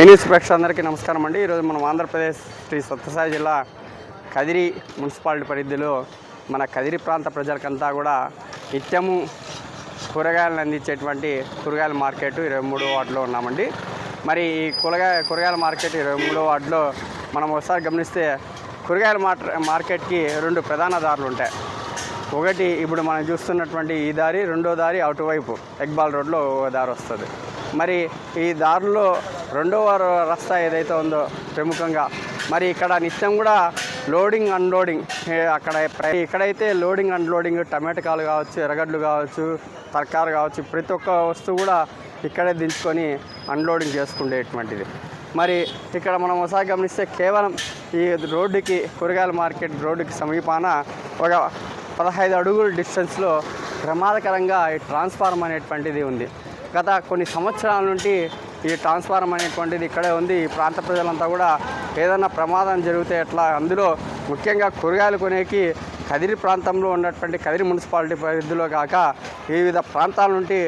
Sinus ప్రేక్షకులందరికీ నమస్కారం అండి. ఈరోజు మనం ఆంధ్రప్రదేశ్ శ్రీ సత్యసాయి జిల్లా కదిరి మున్సిపాలిటీ పరిధిలో మన కదిరి ప్రాంత ప్రజలకంతా కూడా నిత్యము కూరగాయలను అందించేటువంటి కూరగాయల మార్కెట్ ఇరవై మూడో వార్డులో ఉన్నామండి. మరి ఈ కూరగాయ కూరగాయల మార్కెట్ ఇరవై మూడో వార్డులో మనం ఒకసారి గమనిస్తే కూరగాయల మార్కె మార్కెట్కి రెండు ప్రధాన దారులు ఉంటాయి. ఒకటి ఇప్పుడు మనం చూస్తున్నటువంటి ఈ దారి రెండో దారి అటువైపు ఎగ్బాల్ రోడ్లో ఓ దారి వస్తుంది. మరి ఈ దారిలో రెండవ రస్తా ఏదైతే ఉందో ప్రముఖంగా. మరి ఇక్కడ నిత్యం కూడా లోడింగ్ అన్లోడింగ్ అక్కడ ఇక్కడైతే లోడింగ్ అన్లోడింగ్ టమాటకాలు కావచ్చు ఎర్రగడ్డలు కావచ్చు తరకారు కావచ్చు ప్రతి ఒక్క వస్తువు కూడా ఇక్కడే దించుకొని అన్లోడింగ్ చేసుకునేటువంటిది. మరి ఇక్కడ మనం ఒకసారి గమనిస్తే కేవలం ఈ రోడ్డుకి కూరగాయల మార్కెట్ రోడ్డుకి సమీపాన ఒక పదహైదు అడుగుల డిస్టెన్స్లో ప్రమాదకరంగా ఈ ట్రాన్స్ఫార్మర్ అనేటువంటిది ఉంది. గత కొన్ని సంవత్సరాల నుండి ఈ ట్రాన్స్ఫారం అనేటువంటిది ఇక్కడే ఉంది. ఈ ప్రాంత ప్రజలంతా కూడా ఏదైనా ప్రమాదం జరిగితే ఎట్లా? అందులో ముఖ్యంగా కూరగాయలు కొనేకి కదిరి ప్రాంతంలో ఉన్నటువంటి కదిరి మున్సిపాలిటీ పరిధిలో కాక వివిధ ప్రాంతాల నుండి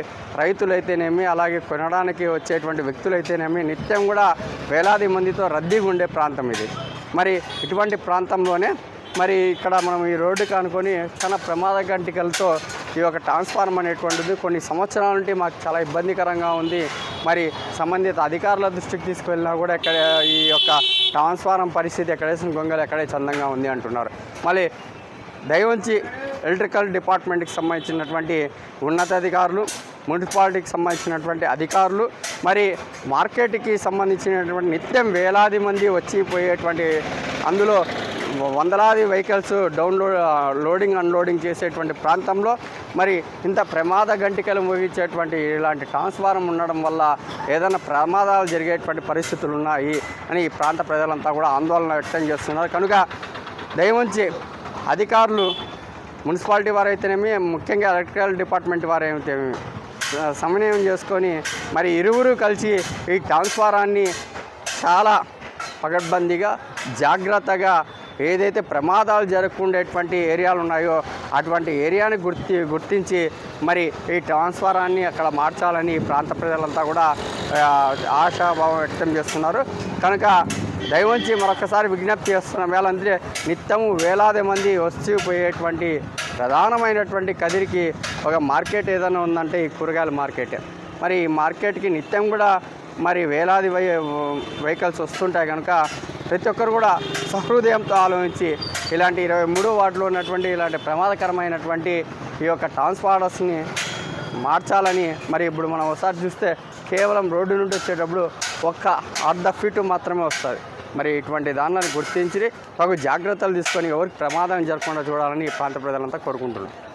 రైతులైతేనేమి అలాగే కొనడానికి వచ్చేటువంటి వ్యక్తులైతేనేమి నిత్యం కూడా వేలాది మందితో రద్దీగా ఉండే ప్రాంతం ఇది. మరి ఇటువంటి ప్రాంతంలోనే మరి ఇక్కడ మనం ఈ రోడ్డు అనుకొని చాలా ప్రమాద గంటికలతో ఈ యొక్క ట్రాన్స్ఫార్మర్ అనేటువంటిది కొన్ని సంవత్సరాల నుండి మాకు చాలా ఇబ్బందికరంగా ఉంది. మరి సంబంధిత అధికారుల దృష్టికి తీసుకువెళ్ళినా కూడా ఇక్కడ ఈ యొక్క ట్రాన్స్ఫార్మర్ పరిస్థితి ఎక్కడేసిన గొంగలు ఎక్కడే చందంగా ఉంది అంటున్నారు. మళ్ళీ దయవంచి ఎలక్ట్రికల్ డిపార్ట్మెంట్కి సంబంధించినటువంటి ఉన్నతాధికారులు మున్సిపాలిటీకి సంబంధించినటువంటి అధికారులు మరి మార్కెట్కి సంబంధించినటువంటి నిత్యం వేలాది మంది వచ్చి పోయేటువంటి అందులో వందలాది వెహికల్స్ డౌన్లోడ్ లోడింగ్ అన్లోడింగ్ చేసేటువంటి ప్రాంతంలో మరి ఇంత ప్రమాద గంటికలు ముగించేటువంటి ఇలాంటి ట్రాన్స్ఫారం ఉండడం వల్ల ఏదైనా ప్రమాదాలు జరిగేటువంటి పరిస్థితులు ఉన్నాయి అని ఈ ప్రాంత ప్రజలంతా కూడా ఆందోళన వ్యక్తం చేస్తున్నారు. కనుక దయవుంచి అధికారులు మున్సిపాలిటీ వారైతేనేమి ముఖ్యంగా ఎలక్ట్రికల్ డిపార్ట్మెంట్ వారైతేనేమి సమన్వయం చేసుకొని మరి ఇరువురు కలిసి ఈ ట్రాన్స్ఫారాన్ని చాలా పగడ్బందీగా జాగ్రత్తగా ఏదైతే ప్రమాదాలు జరగకుండేటువంటి ఏరియాలు ఉన్నాయో అటువంటి ఏరియాని గుర్తి గుర్తించి మరి ఈ ట్రాన్స్ఫారాన్ని అక్కడ మార్చాలని ఈ ప్రాంత ప్రజలంతా కూడా ఆశాభావం వ్యక్తం చేస్తున్నారు. కనుక దైవంచి మరొకసారి విజ్ఞప్తి చేస్తున్న వేళంటే నిత్యము వేలాది మంది వచ్చి పోయేటువంటి ప్రధానమైనటువంటి కదిరికి ఒక మార్కెట్ ఏదైనా ఉందంటే ఈ కూరగాయల మార్కెటే. మరి ఈ మార్కెట్కి నిత్యం కూడా మరి వేలాది వై వెహికల్స్ వస్తుంటాయి కనుక ప్రతి ఒక్కరు కూడా సహృదయంతో ఆలోచించి ఇలాంటి ఇరవై మూడో వార్డులో ఉన్నటువంటి ఇలాంటి ప్రమాదకరమైనటువంటి ఈ యొక్క ట్రాన్స్ఫార్మర్స్ని మార్చాలని మరి ఇప్పుడు మనం ఒకసారి చూస్తే కేవలం రోడ్డు నుండి వచ్చేటప్పుడు ఒక్క అర్ధ ఫీటు మాత్రమే వస్తుంది. మరి ఇటువంటి దానిని గుర్తించి తగు జాగ్రత్తలు తీసుకొని ఎవరికి ప్రమాదం జరగకుండా చూడాలని ఈ ప్రాంత ప్రజలంతా కోరుకుంటున్నారు.